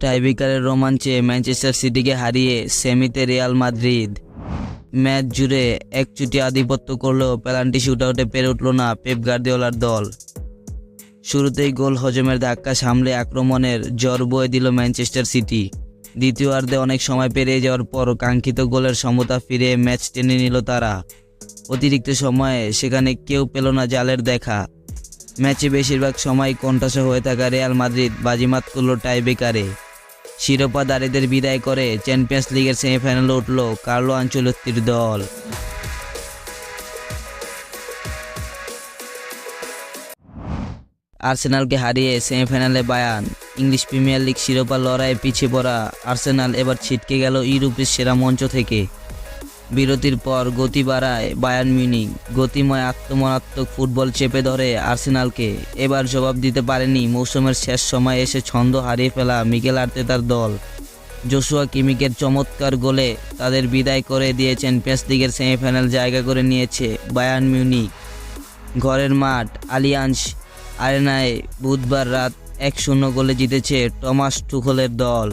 টাইব্রেকারের রোমাঞ্চে Manchester সিটিকে হারিয়ে সেমিতে Real Madrid. Match জুড়ে একচুটি আধিপত্য করলেও পেনাল্টি শুটআউটে পেরে উঠল না পেপ গার্দিওলার দল। শুরুতেই গোল হজমের ধাক্কা সামলে আক্রমণের জ্বর বয়ে দিল ম্যানচেস্টার সিটি। দ্বিতীয়ার্ধে অনেক সময় পেরিয়ে যাওয়ার পর কাঙ্ক্ষিত গোলের সমতা ফিরে ম্যাচ টেনে নিল তারা। অতিরিক্ত সময়ে সেখানে কেউ পেল না জালের দেখা। ম্যাচে বেশিরভাগ সময় কণ্ঠাসা হয়ে থাকা রিয়াল মাদ্রিদ বাজিমাত করল টাইবেকারে শিরোপাধারীদের বিদায় করে চ্যাম্পিয়ন্স লিগের সেমিফাইনালে উঠল কার্লো আঞ্চলত্তির দল। আর্সেনালকে হারিয়ে সেমিফাইনালে বায়ান। ইংলিশ প্রিমিয়ার লিগ শিরোপা লড়াইয়ে পিছিয়ে পড়া আর্সেনাল এবার ছিটকে গেল ইউরোপের সেরা মঞ্চ থেকে। বিরতির পর গতি বাড়ায় বায়ান মিউনিক গতিময় আত্মমারাত্মক ফুটবল চেপে ধরে আর্সেনালকে। এবার জবাব দিতে পারেনি মৌসুমের শেষ সময় এসে ছন্দ হারিয়ে ফেলা মিকেল আর্তেতার দল। জোশুয়া কিমিকের চমৎকার গোলে তাদের বিদায় করে দিয়ে চ্যাম্পিয়ন্স সেমিফাইনাল জায়গা করে নিয়েছে বায়ান মিউনিক ঘরের মাঠ আলিয়ান্স আরেনায় বুধবার রাত এক শূন্য গোলে জিতেছে টমাস টুখলের দল।